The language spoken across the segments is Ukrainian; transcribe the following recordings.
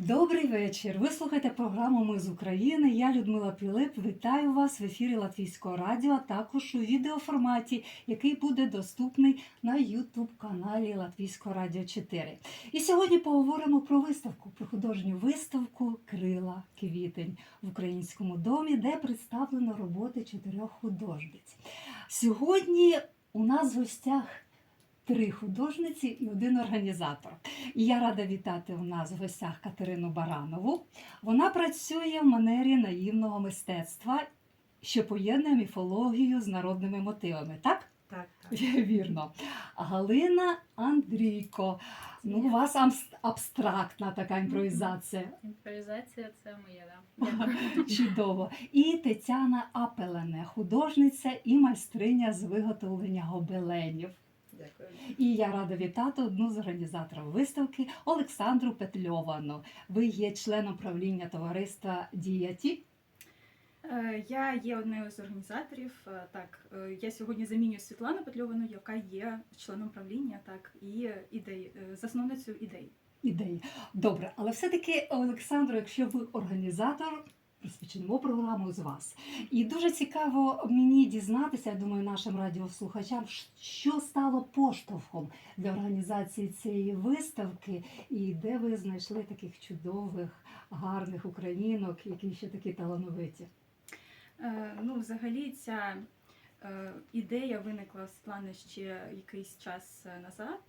Добрий вечір. Ви слухаєте програму Ми з України. Я Людмила Пілип. Вітаю вас в ефірі Латвійського радіо, а також у відеоформаті, який буде доступний на youtube каналі Латвійського радіо 4. І сьогодні поговоримо про виставку, про художню виставку Крила Квітень в українському домі, де представлено роботи чотирьох художниць. Сьогодні у нас в гостях. Три художниці і один організатор. І я рада вітати у нас в гостях Катерину Баранову. Вона працює в манері наївного мистецтва, що поєднує міфологію з народними мотивами. Так? Так, так. Вірно. Галина Андрійко. Ну, у вас абстрактна така імпровізація. Імпровізація це моє, да. Чудово. І Тетяна Апелене, художниця і майстриня з виготовлення гобеленів. Дякую. І я рада вітати одну з організаторів виставки Олександру Петльовану. Ви є членом правління товариства Діяті. Е, Я є однією з організаторів. Е, Так, е, я сьогодні замінюю Світлану Петльовану, яка є членом правління, так, і ідей, е, засновницею ідей. Ідеї. Добре, але все-таки, Олександро, якщо ви організатор, розпочнемо програму з вас. І дуже цікаво мені дізнатися, я думаю, нашим радіослухачам, що стало поштовхом для організації цієї виставки, і де ви знайшли таких чудових, гарних українок, які ще такі талановиті. Е, Ну, взагалі, ця е, ідея виникла в Світлани ще якийсь час е, назад.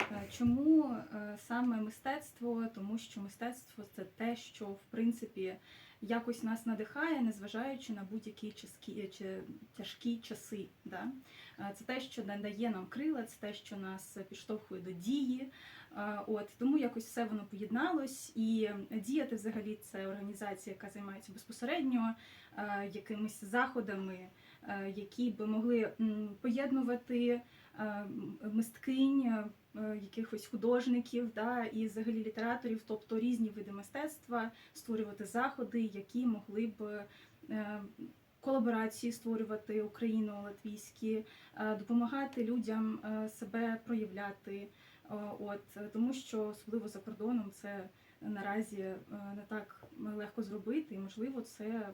Е, е, Чому е, саме мистецтво? Тому що мистецтво це те, що в принципі якось нас надихає, незважаючи на будь-які чи тяжкі часи. Да? Е, Це те, що надає нам крила, це те, що нас підштовхує до дії. Е, От тому якось все воно поєдналось. І діяти взагалі це організація, яка займається безпосередньо е, якимись заходами, е, які би могли поєднувати е, мисткинь, е, якихось художників, да, і взагалі літераторів, тобто різні види мистецтва, створювати заходи, які могли б е, колаборації створювати україно-латвійські, е, допомагати людям е, себе проявляти. Е, От тому, що особливо за кордоном це наразі е, не так легко зробити, і можливо, це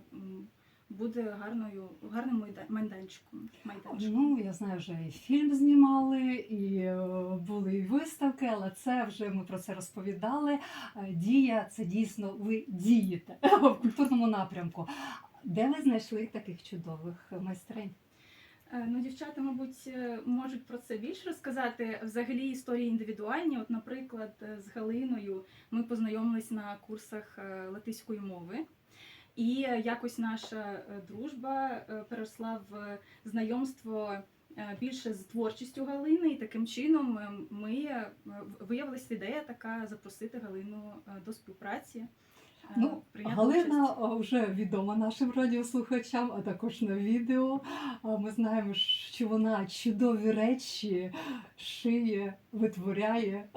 буде гарною гарним майданчиком. майданчиком. Ну, я знаю, вже і фільм знімали, і е, були і виставки, але це вже ми про це розповідали. Е, Дія це дійсно ви дієте в культурному напрямку. Де ви знайшли таких чудових майстринь? Е, Ну, дівчата, мабуть, можуть про це більше розказати. Взагалі історії індивідуальні. От, наприклад, з Галиною ми познайомились на курсах латиської мови. І е, якось наша е, дружба е, переросла в знайомство більше з творчістю Галини, і таким чином е, ми виявилася ідея така запросити Галину до співпраці. Е, Ну, прийняти Галина участь. вже відома нашим радіослухачам, а також на відео. Ми знаємо, що вона чудові речі шиє, витворяє,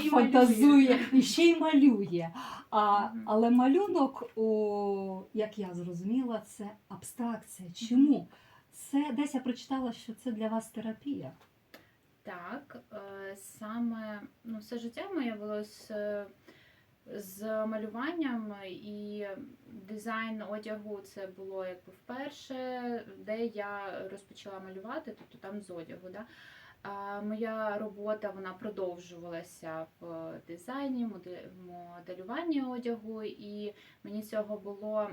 Ще фантазує малює. і ще й малює. А, але малюнок, о, як я зрозуміла, це абстракція. Чому? Це десь я прочитала, що це для вас терапія. Так, е, саме ну, все життя моє було з, з малюванням і дизайн одягу це було якби вперше, де я розпочала малювати, тобто там з одягу. Да? А моя робота вона продовжувалася в дизайні, моделюванні одягу, і мені цього було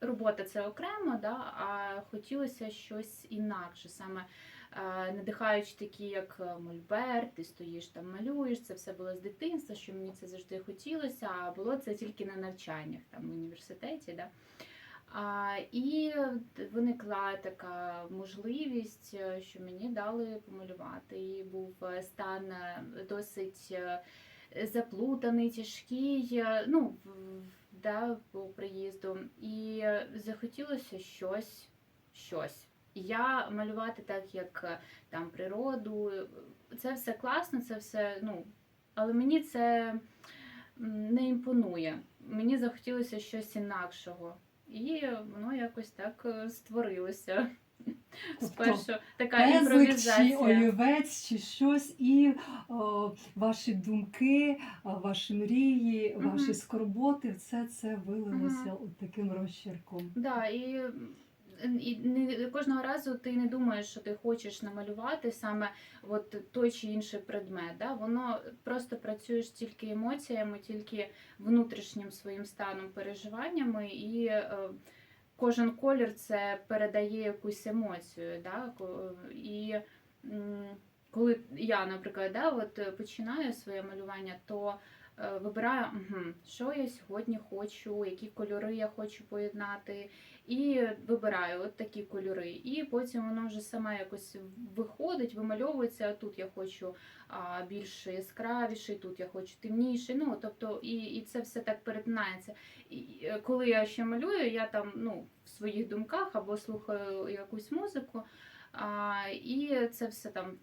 робота це окремо, да, а хотілося щось інакше, саме е, надихаючи такі, як е, Мольберт, ти стоїш там, малюєш. Це все було з дитинства, що мені це завжди хотілося, а було це тільки на навчаннях там в університеті. Да. А, і виникла така можливість, е, що мені дали помалювати. І був стан досить заплутаний, тяжкий, ну, да, по приїзду. І захотілося щось, щось. Я малювати так, як е, там природу. Це все класно, це все, ну, але мені це не імпонує. Мені захотілося щось інакшого. І воно якось так е, створилося. Тобто Спершу така Пезлик чи олівець, чи щось, і о, ваші думки, ваші мрії, ваші скорботи, все це вилилося от таким розчерком. Да, і, і не кожного разу ти не думаєш, що ти хочеш намалювати саме от той чи інший предмет. Да? Воно просто працюєш тільки емоціями, тільки внутрішнім своїм станом, переживаннями, і е, кожен колір це передає якусь емоцію. Да? І коли я, наприклад, да, от починаю своє малювання, то вибираю, угу, що я сьогодні хочу, які кольори я хочу поєднати, і вибираю от такі кольори. І потім воно вже саме якось виходить, вимальовується. Тут я хочу а, більш яскравіший, тут я хочу темніший. Ну тобто, і, і це все так перетинається. І е, коли я ще малюю, я там ну, в своїх думках або слухаю якусь музику, а, і це все там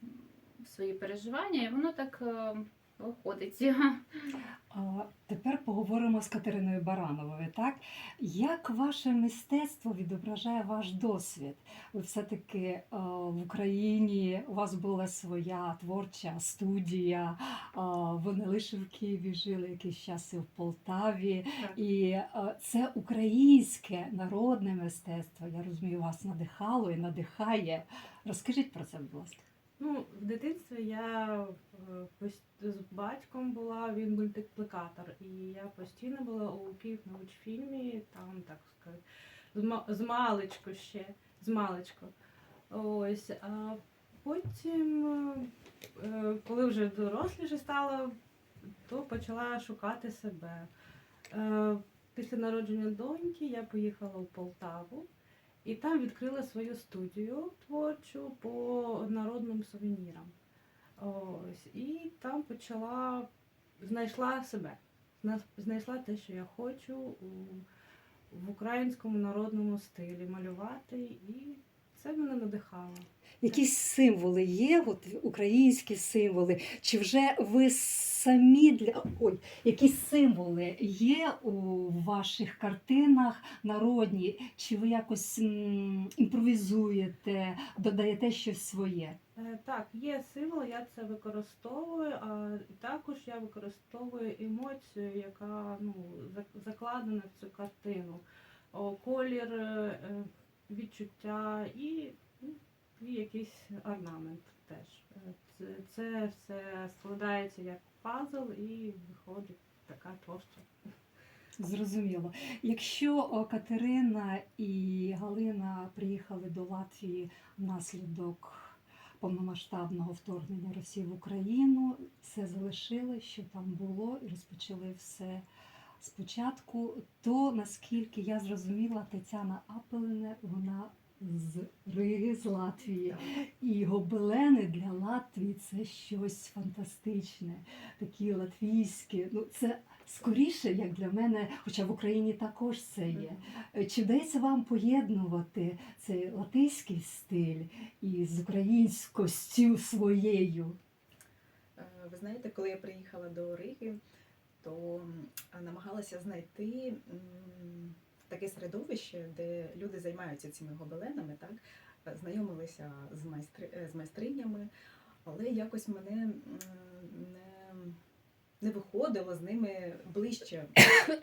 свої переживання, і воно так е, виходить. Тепер поговоримо з Катериною Барановою. Так як ваше мистецтво відображає ваш досвід? Ви все-таки е, в Україні у вас була своя творча студія. Ви не лише в Києві жили якийсь час і в Полтаві. Так. І е, це українське народне мистецтво. Я розумію, вас надихало і надихає. Розкажіть про це, будь ласка. Ну, в дитинстві я е, з батьком була, він мультиплікатор, і я постійно була у Київнаучфільмі, там, так сказати, з, ма- маличку ще, з маличку. Ось, а потім, е, коли вже доросліше стала, то почала шукати себе. Е, Після народження доньки я поїхала у Полтаву. І там відкрила свою студію творчу по народним сувенірам. Ось. І там почала, знайшла себе, знайшла те, що я хочу в українському народному стилі малювати, і це мене надихало. Якісь символи є, от українські символи, чи вже ви самі для ой, якісь символи є у ваших картинах народні, чи ви якось м, імпровізуєте, додаєте щось своє? Е, Так, є символ, я це використовую, а також я використовую емоцію, яка ну, зак- закладена в цю картину. О, колір, е, е, відчуття і, ну, і якийсь орнамент теж. Це, це все складається як пазл і виходить така творча. Зрозуміло. Якщо Катерина і Галина приїхали до Латвії внаслідок повномасштабного вторгнення Росії в Україну, все залишили, що там було, і розпочали все спочатку, то наскільки я зрозуміла, Тетяна Апелине, вона з Риги, з Латвії. І гобелени для Латвії це щось фантастичне, такі латвійські. Ну, це скоріше, як для мене, хоча в Україні також це є. Чи вдається вам поєднувати цей латиський стиль із українськостю своєю? Е, Ви знаєте, коли я приїхала до Риги, то намагалася знайти таке середовище, де люди займаються цими гобеленами, так знайомилися з майстри з майстринями, але якось мене не, не виходило з ними ближче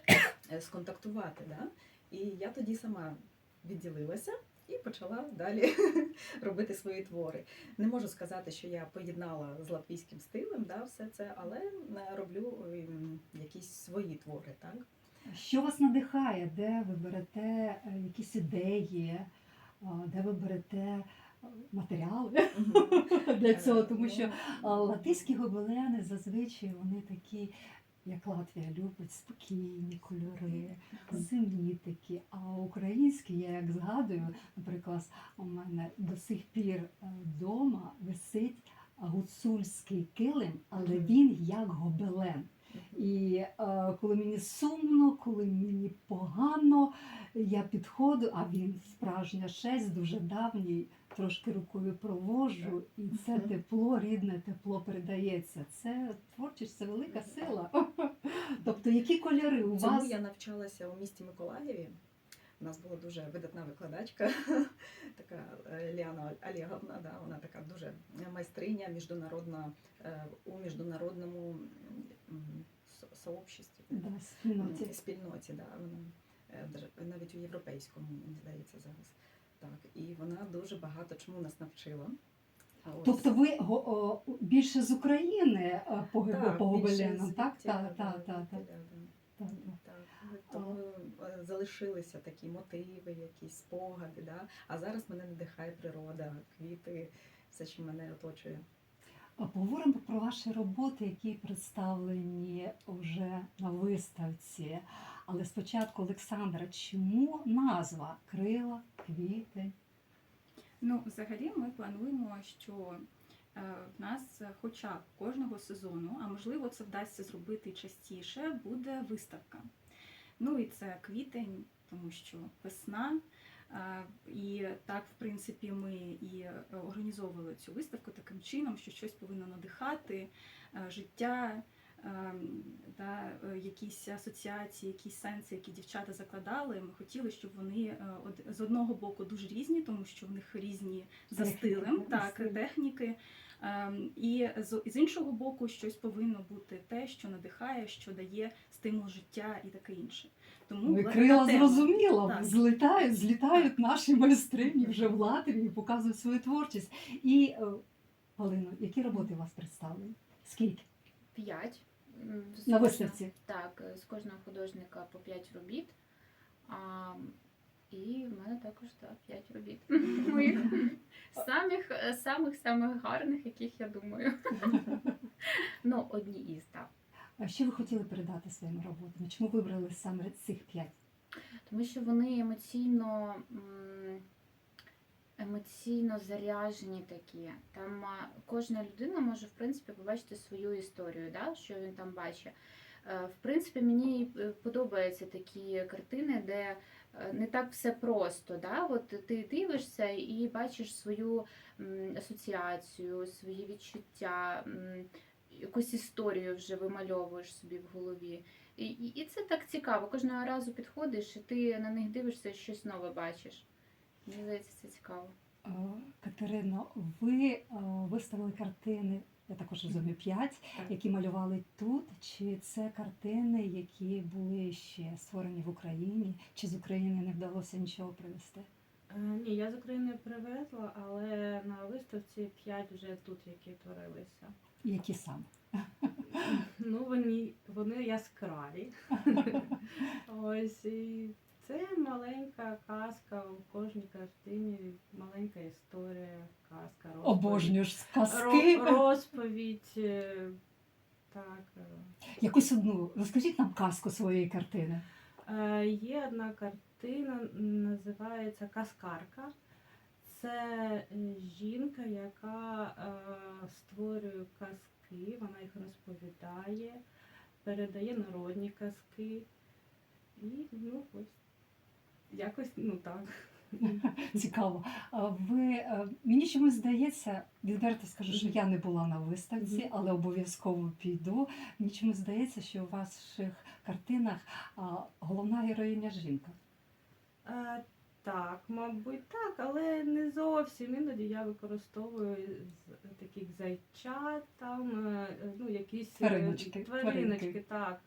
сконтактувати. Да? І я тоді сама відділилася і почала далі робити свої твори. Не можу сказати, що я поєднала з латвійським стилем, да, все це, але роблю якісь свої твори, так? Що вас надихає? Де ви берете е, якісь ідеї, е, де ви берете е, матеріали для цього? Тому що Латиські гобелени зазвичай вони такі, як Латвія любить, спокійні кольори, земні такі. А українські, я як згадую, наприклад, у мене до сих пір вдома висить гуцульський килим, але він як гобелен. І е, коли мені сумно, коли мені погано, я підходжу, а він справжня шесть, дуже давній, трошки рукою провожу, і це тепло, рідне тепло передається. Це творчість, це велика сила. Тобто, які кольори у Цьому вас? я навчалася у місті Миколаєві У нас була дуже видатна викладачка, така е, Ліана Олеговна, да, вона така дуже майстриня міжнародна е, у міжнародному сообществі. Да, спільноті. М, спільноті, да, вона е, навіть у європейському, мені здається, зараз. Так, і вона дуже багато чому нас навчила. А ось- Тобто ви го- о, більше з України е, по, Так, гобеленам, так? Так, да, да. так, Так, тому е, залишилися такі мотиви, якісь спогади. Да? А зараз мене надихає природа, квіти, все, що мене оточує. Поговоримо про ваші роботи, які представлені вже на виставці. Але спочатку, Олександра, чому назва Крила, квіти? Ну, взагалі, ми плануємо, що е, в нас, хоча б кожного сезону, а можливо, це вдасться зробити частіше, буде виставка. Ну і це квітень, тому що весна. Е, І так, в принципі, ми і е, організовували цю виставку таким чином, що щось повинно надихати е, життя, е, да, е, якісь асоціації, якісь сенси, які дівчата закладали. Ми хотіли, щоб вони з одного боку дуже різні, тому що в них різні за стилем, так, техніки. Ем, І з іншого боку, щось повинно бути те, що надихає, що дає стимул життя і таке інше. Тому Ну, і крила зрозуміло, злітають, злітають наші майстрині вже в Латвії, показують свою творчість. І е, Полино, які роботи у вас представлені? Скільки? П'ять. З На виставці? Так, з кожного художника по 5 робіт. А, і в мене також так, 5 робіт. Моїх самих, самих самих гарних, яких я думаю. Ну, одні із так. А що ви хотіли передати своїми роботами? Чому вибрали саме цих п'ять? Тому що вони емоційно, емоційно заряжені такі. Там кожна людина може в принципі побачити свою історію, да? що він там бачить. Е, В принципі, мені е, подобаються такі картини, де е, не так все просто. Да? От ти дивишся і бачиш свою асоціацію, свої відчуття, якусь історію вже вимальовуєш собі в голові. І, і, і це так цікаво. Кожного разу підходиш, і ти на них дивишся, і щось нове бачиш. Мені здається, це цікаво. Е, Катерино, ви е, виставили картини, я також розумію, п'ять, які малювали тут. Чи це картини, які були ще створені в Україні, чи з України не вдалося нічого привезти? Е, Ні, я з України привезла, але на виставці п'ять вже тут, які творилися. Які саме? Ну, вони, вони яскраві. Ось і це маленька казка у кожній картині, маленька історія, казка, розповідь. Обожнюю ж сказки. Розповідь. е, Так. е. Якусь одну розкажіть нам казку своєї картини. Е, Є одна картина, називається Каскарка. Це е, жінка, яка е, створює казки, вона їх розповідає, передає народні казки. І ну ось якось ну так. Цікаво. Ви е, мені чомусь здається, відверто скажу, що я не була на виставці, але обов'язково піду. Мені чомусь здається, що у ваших картинах головна героїня жінка. Е, Так, мабуть, так, але не зовсім. Іноді я використовую таких зайчат, там е, ну, якісь е, Твариночки, твариночки, так.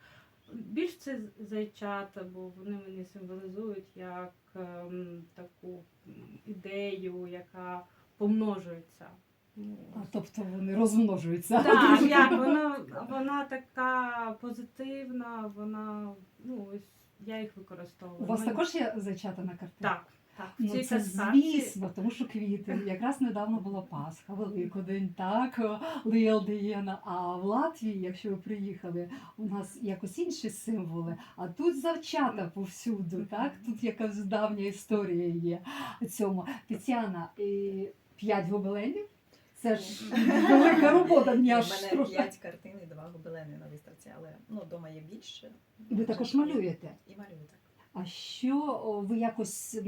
Більш це зайчата, бо вони мені символізують як ем, таку ідею, яка помножується. Ну, А, тобто вони розмножуються. Так, як вона, вона така позитивна, вона ну ось я їх використовую. У вас Мені- також є зайчата на картині? так, так. в Ну, це звісно, тому що квіти. Якраз недавно була Пасха, Великодень, так, Ліалдієна. А в Латвії, якщо ви приїхали, у нас якось інші символи, а тут завчата повсюду, так? Тут якась давня історія є цьому. Тетяна, п'ять гобеленів. Це ж велика робота, У мені аж мене п'ять картин і два гобелени на виставці, але ну, вдома є більше. Ви також малюєте. І малюю так. А що ви якось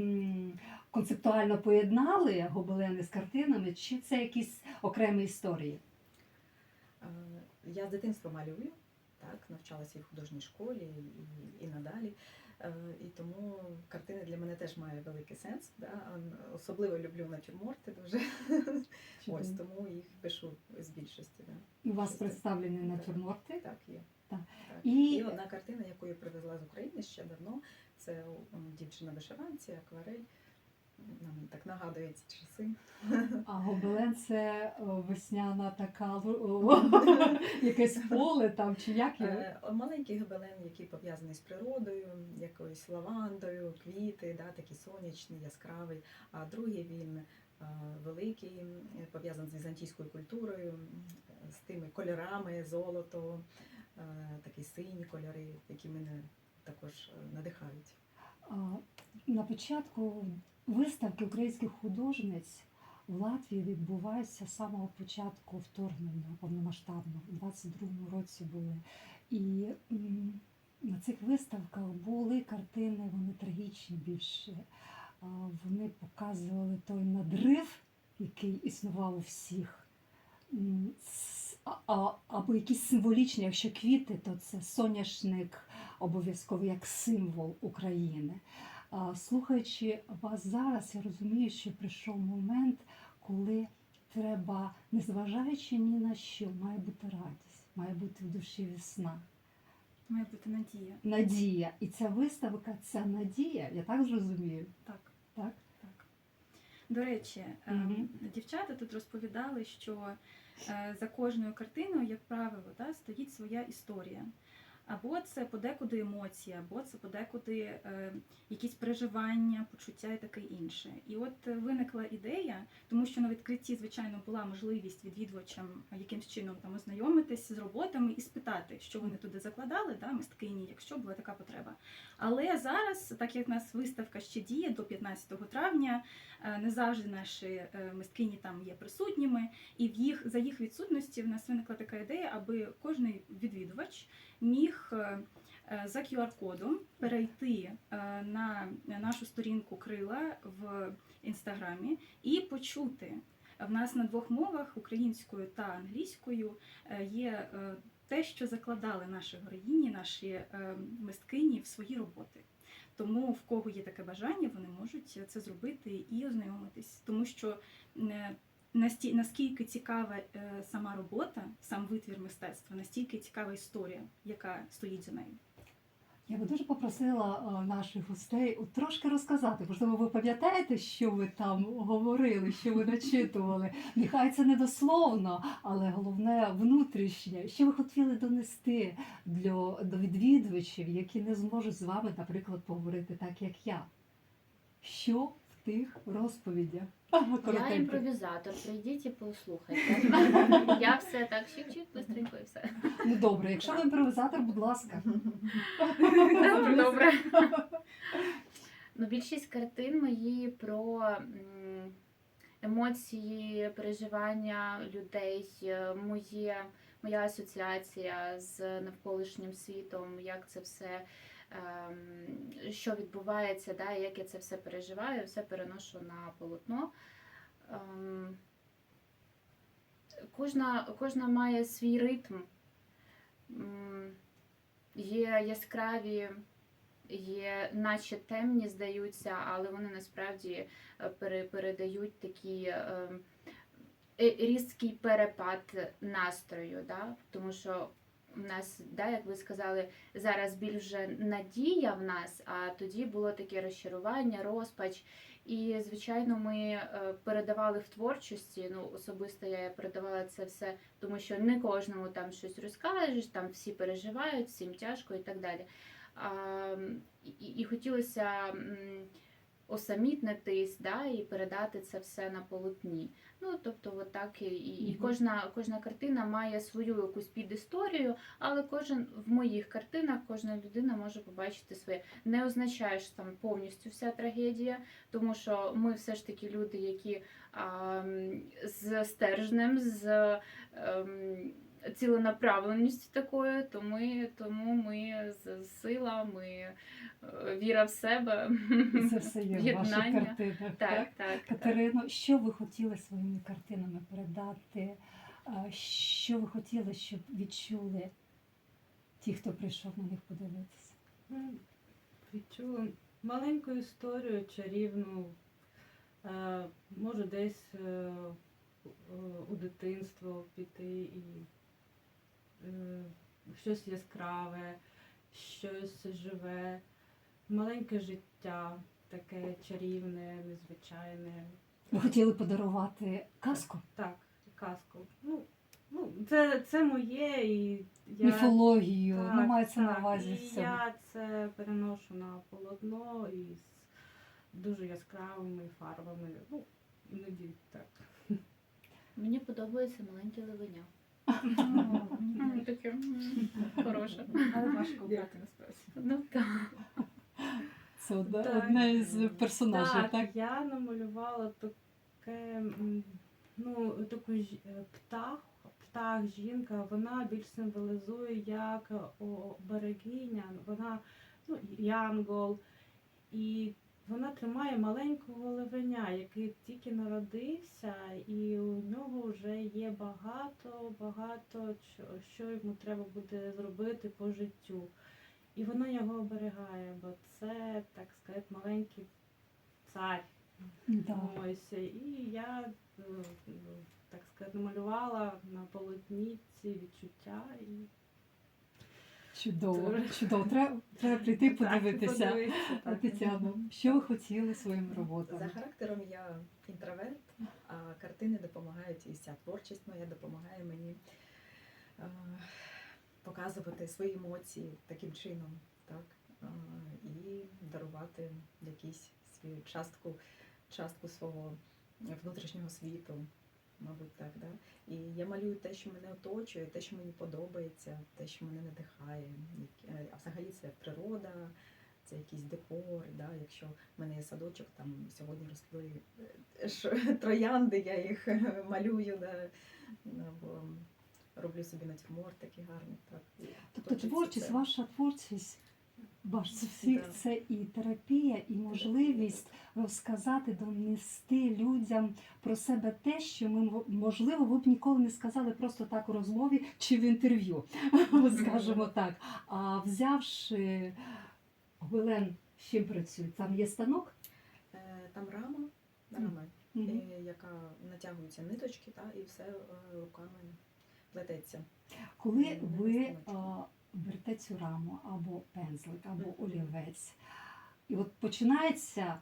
концептуально поєднали гобелени з картинами, чи це якісь окремі історії? Е, Я з дитинства малюю, так, навчалася і в художній школі, і, і надалі. Е, І тому картини для мене теж мають великий сенс. Да? Особливо люблю натюрморти дуже. Ось тому їх пишу з більшості. Да. У вас Так. представлені натюрморти. Так, є. Так. Так. І- І... одна картина, яку я привезла з України ще давно, це дівчина вишиванці, акварель. Нам так нагадує ці часи. А гобелен це весняна така якесь поле там чи як його? Е, Маленький гобелен, який пов'язаний з природою, якоюсь лавандою, квіти, да, такий сонячний, яскравий. А другий він е, великий, пов'язаний з візантійською культурою, з тими кольорами, золото, е, такі сині кольори, які мене також е, надихають. На початку виставки українських художниць в Латвії відбувається з самого початку вторгнення повномасштабного. У 22-му році були. І на цих виставках були картини, вони трагічні більше. Вони показували той надрив, який існував у всіх. А- Або якісь символічні, якщо квіти, то це соняшник обов'язково як символ України. Слухаючи вас зараз, я розумію, що прийшов момент, коли треба, незважаючи ні на що, має бути радість, має бути в душі весна, Має бути надія. надія. І ця виставка це надія, я так зрозумію. Так. Так? Так. До речі, Мгм. дівчата тут розповідали, що е, за кожною картиною, як правило, да, стоїть своя історія. Або це подекуди емоції, або це подекуди е, якісь переживання, почуття і таке інше. І от е, виникла ідея, тому що на відкритті, звичайно, була можливість відвідувачам якимсь чином там ознайомитись з роботами і спитати, що вони туди закладали, да, мисткині, якщо була така потреба. Але зараз, так як в нас виставка ще діє до 15 травня, е, не завжди наші е, мисткині там є присутніми, і в їх за їх відсутності в нас виникла така ідея, аби кожний відвідувач міг е, за QR-кодом перейти на нашу сторінку крила в інстаграмі і почути. В нас на двох мовах українською та англійською є те, що закладали наші героїні, наші е, мисткині в свої роботи. Тому в кого є таке бажання, вони можуть це зробити і ознайомитись, тому що не наскільки цікава е, сама робота, сам витвір мистецтва, настільки цікава історія, яка стоїть за нею. Я би дуже попросила е, наших гостей трошки розказати. Можливо, ви пам'ятаєте, що ви там говорили, що ви начитували. Нехай це не дословно, але головне внутрішнє. Що ви хотіли донести для, до відвідувачів, які не зможуть з вами, наприклад, поговорити так, як я. Що тих розповідях? Я імпровізатор, прийдіть і послухайте. Я все так чик-чик, быстренько і все. Ну добре, якщо ви імпровізатор, будь ласка. Добре, добре. Ну, більшість картин мої про емоції, переживання людей, е, моє, моя асоціація з навколишнім світом, як це все, що відбувається, да, як я це все переживаю, все переношу на полотно. Ем, Кожна, кожна має свій ритм. Є яскраві є наче темні здаються, але вони насправді е, передають такий е, е, різкий перепад настрою. Да? Тому що в нас, да, як ви сказали, зараз більш вже надія в нас, а тоді було таке розчарування, розпач. І, звичайно, ми е, передавали в творчості. Ну, особисто я передавала це все, тому що не кожному там щось розкажеш, там всі переживають, всім тяжко і так далі. А, і, і хотілося осамітнитись да, і передати це все на полотні. Ну, тобто, от так і, і, і кожна, кожна картина має свою якусь підісторію, але кожен в моїх картинах кожна людина може побачити своє. Не означає, що там повністю вся трагедія, тому що ми все ж таки люди, які а, з стержнем, з ем, ціленаправленістю такою, то ми, тому ми з сила, ми е, віра в себе. Це все є в ваших Єднання. картинах. Так, так. так. Катерино, що ви хотіли своїми картинами передати? Що ви хотіли, щоб відчули ті, хто прийшов на них подивитися? Ну, Відчула маленьку історію чарівну. Е, може десь е, у дитинство піти і щось яскраве, щось живе, маленьке життя, таке чарівне, незвичайне. Ви хотіли подарувати казку, Так, казку. Ну, ну це, це моє і я. міфологію, ну Так, мається на увазі І все. я це переношу на полотно із дуже яскравими фарбами. Ну, іноді так. Мені подобається маленьке левеня. М, Таке м, хороше. Але важко обрати насправді. Ну так. Це одне, Так. із персонажів, так? так, я намалювала таке, м, ну, таку ж- е, птах, птах, жінка, вона більш символізує як о, берегиня, вона ну, янгол. І вона тримає маленького левеня, який тільки народився, і у нього вже є багато, багато що йому треба буде зробити по життю. І вона його оберігає, бо це, так сказати, маленький цар. Да. Ось. І я, е, так сказати, намалювала на полотні ці відчуття. І... Чудово, чудово. Треба, треба прийти подивитися. Тетяно, що ви хотіли своїми роботами? За характером я інтроверт, а картини допомагають, і вся творчість моя допомагає мені показувати свої емоції таким чином, так, і дарувати якусь свою частку, частку свого внутрішнього світу. Мабуть, так, да? І я малюю те, що мене оточує, те, що мені подобається, те, що мене надихає. Е, А взагалі це природа, це якийсь декор. Да? Якщо в мене є садочок, там сьогодні росли е, троянди, я їх малюю, да? або роблю собі натюрморт такий гарний. Так. Тобто творчість, це. ваша творчість, ваш всіх це і терапія, і можливість розказати, донести людям про себе те, що ми можливо ви б ніколи не сказали просто так у розмові чи в інтерв'ю, скажімо так. А взявши Гвилен, з чим працює? Там є станок? Е, Там рама, рама е, яка натягуються ниточки, та, і все е, руками плететься. Коли ви берете цю раму або пензлик, або олівець, і от починається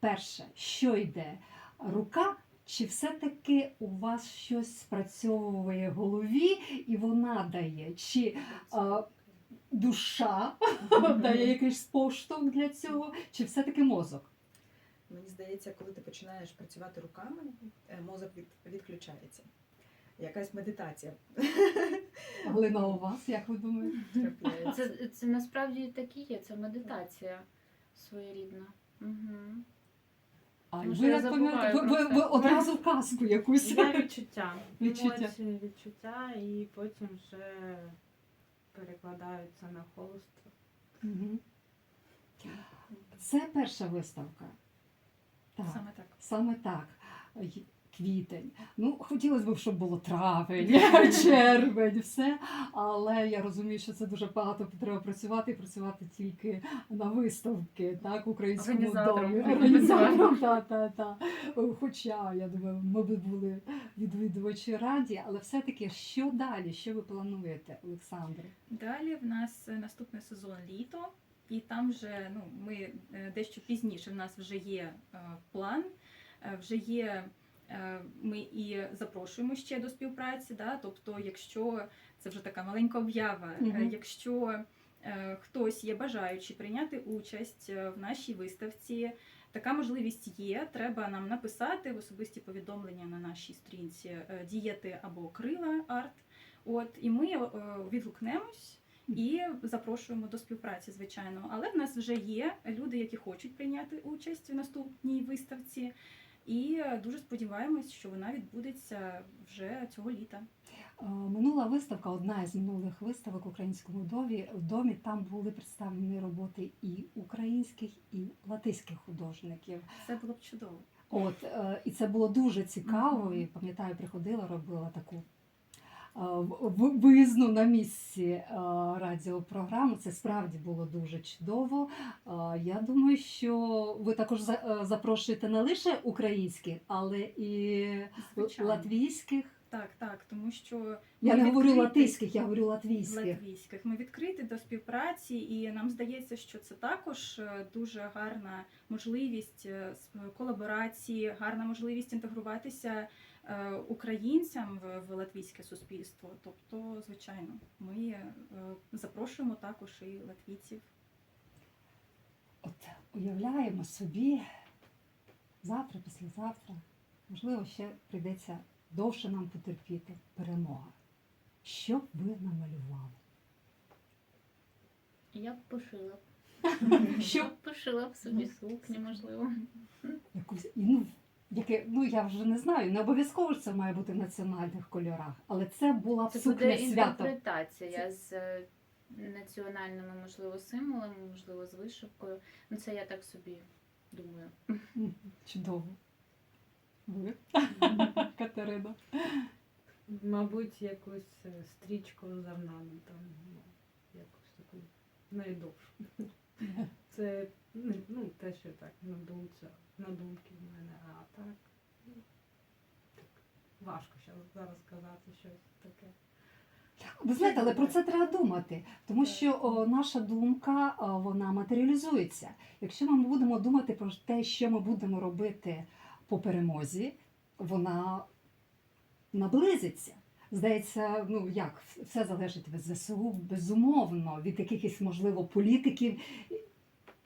перше, що йде? Рука, чи все-таки у вас щось спрацьовує в голові і вона дає? Чи а, душа дає якийсь поштовх для цього, чи все-таки мозок? Мені здається, коли ти починаєш працювати руками, е, мозок від, відключається. Якась медитація Глина у вас, як ви думаєте? трапляється. Це, це насправді так і є, це медитація своєрідна. Угу. А ви я як пам'ятаєте, ви, ви, про ви це. одразу в казку якусь. Я відчуття. Відчуття. Емоції, відчуття, і потім вже перекладаються на холст. Мгм. Це перша виставка. Так, Саме так. саме так. Й- Квітень. Ну, хотілося б, щоб було травень, червень, все. Але я розумію, що це дуже багато треба працювати і працювати тільки на виставки, так, в українському домі. Організатором, та, та, та. Хоча, я думаю, ми б були відвідувачі раді, але все-таки що далі? Що ви плануєте, Олександре? Далі в нас е, наступний сезон літо, і там вже ну, ми е, дещо пізніше. В нас вже є е, план, е, вже є. Е, Ми і запрошуємо ще до співпраці. Да? Тобто, якщо це вже така маленька об'ява, Мгм. якщо е, хтось є бажаючий прийняти участь в нашій виставці, така можливість є. Треба нам написати в особисті повідомлення на нашій сторінці дієти або крила арт. От і ми відгукнемось і запрошуємо до співпраці, звичайно. Але в нас вже є люди, які хочуть прийняти участь в наступній виставці. І е, дуже сподіваємось, що вона відбудеться вже цього літа. Е, Минула виставка, одна із минулих виставок в українському домі, в домі там були представлені роботи і українських, і латиських художників. Це було б чудово. От е, і це було дуже цікаво. І пам'ятаю, приходила, робила таку виїзну на місці е, радіопрограму. Це справді було дуже чудово. Е, Я думаю, що ви також за- е, запрошуєте не лише українських, але і Звичайно. латвійських. Так, так, тому що Я не говорю латиських, я говорю латвійських. латвійських. Ми відкриті до співпраці, і нам здається, що це також е, дуже гарна можливість е, колаборації, гарна можливість інтегруватися е, українцям в, в латвійське суспільство. Тобто, звичайно, ми е, запрошуємо також і латвійців. От уявляємо собі завтра, післязавтра, можливо, ще прийдеться довше нам потерпіти перемога. Що б ви намалювали? Я б пошила. Що б пошила б собі сукню, можливо. якусь і, ну, яке, ну я вже не знаю, не обов'язково ж це має бути в національних кольорах, але це була б Це сукня буде свято. інтерпретація з е, національними, можливо, символами, можливо, з вишивкою. Ну, це я так собі думаю. Мгм, Чудово. Ви? Катерина. Мабуть, якусь е, стрічку з орнаментом, ну, якусь таку найдовшу. Це ну, ну, те, що так надумця, надумки в мене, а так, ну, так важко щас- зараз сказати щось таке. Ви знаєте, але про це треба думати, тому що о, наша думка о, вона матеріалізується. Якщо ми будемо думати про те, що ми будемо робити по перемозі, вона наблизиться. Здається, ну як все залежить від ЗСУ, безумовно, від якихось, можливо, політиків.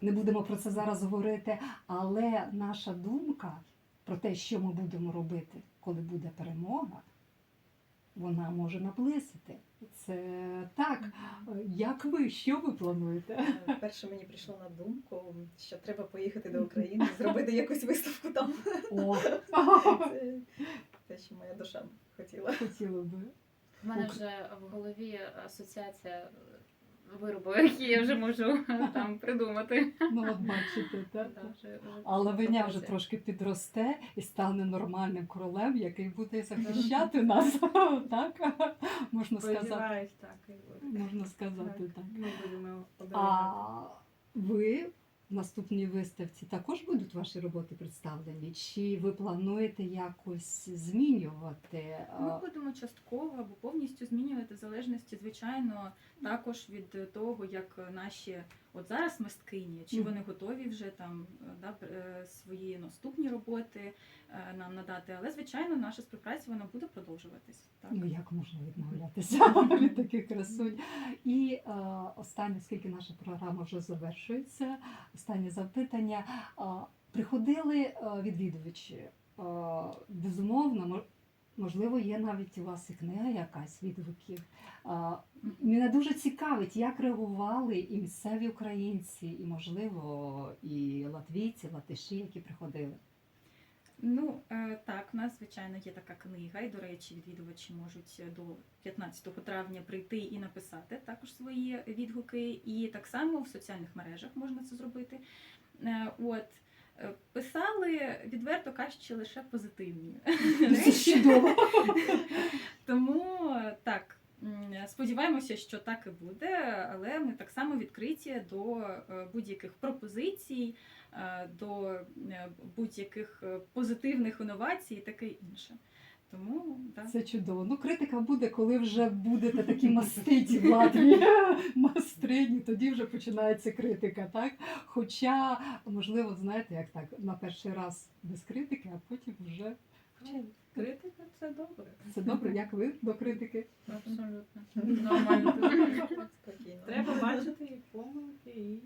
Не будемо про це зараз говорити, але наша думка про те, що ми будемо робити, коли буде перемога, вона може наблизити. Це так. Як ви? Що ви плануєте? Перше мені прийшло на думку, що треба поїхати до України, зробити якусь виставку там. О, Це те, що моя душа хотіла. хотіла би. У мене вже в голові асоціація виробу, які я вже можу там придумати. Ну, от бачите, так. Да, вже- вже Але виня вже трошки підросте і стане нормальним королем, який буде захищати нас. Так? Можна сказати. Так. Можна сказати так. Ми будемо. А ви в наступній виставці також будуть ваші роботи представлені? Чи ви плануєте якось змінювати? Ми будемо частково або повністю змінювати в залежності, звичайно, також від того, як наші от зараз мисткині, чи вони готові вже там е, да, е, свої наступні роботи е, нам надати. Але звичайно, наша співпраця вона буде продовжуватись. Так. Ну як можна відмовлятися від таких красунь? І е, останнє, оскільки наша програма вже завершується, останнє запитання. Е, приходили відвідувачі. Е, безумовно, мо- можливо, є навіть у вас і книга якась відгуків. Мене дуже цікавить, як реагували і місцеві українці, і, можливо, і латвійці, латиші, які приходили. Ну е, так, у нас звичайно є така книга, і до речі, відвідувачі можуть до 15 травня прийти і написати також свої відгуки. І так само в соціальних мережах можна це зробити. Е, От писали відверто кажучи лише позитивні речі. Тому е, так. Сподіваємося, що так і буде, але ми так само відкриті до е, будь-яких пропозицій, е, до е, будь-яких е, позитивних інновацій і таке інше. Тому так. Це чудово. Ну, критика буде, коли вже будете такі маститі в Латвії, мастрині, тоді вже починається критика, так? Хоча, можливо, знаєте, як так, на перший раз без критики, а потім вже. Хоча Критика це добре. це добре, як ви до критики? Абсолютно. Нормально. Треба бачити і помилки, і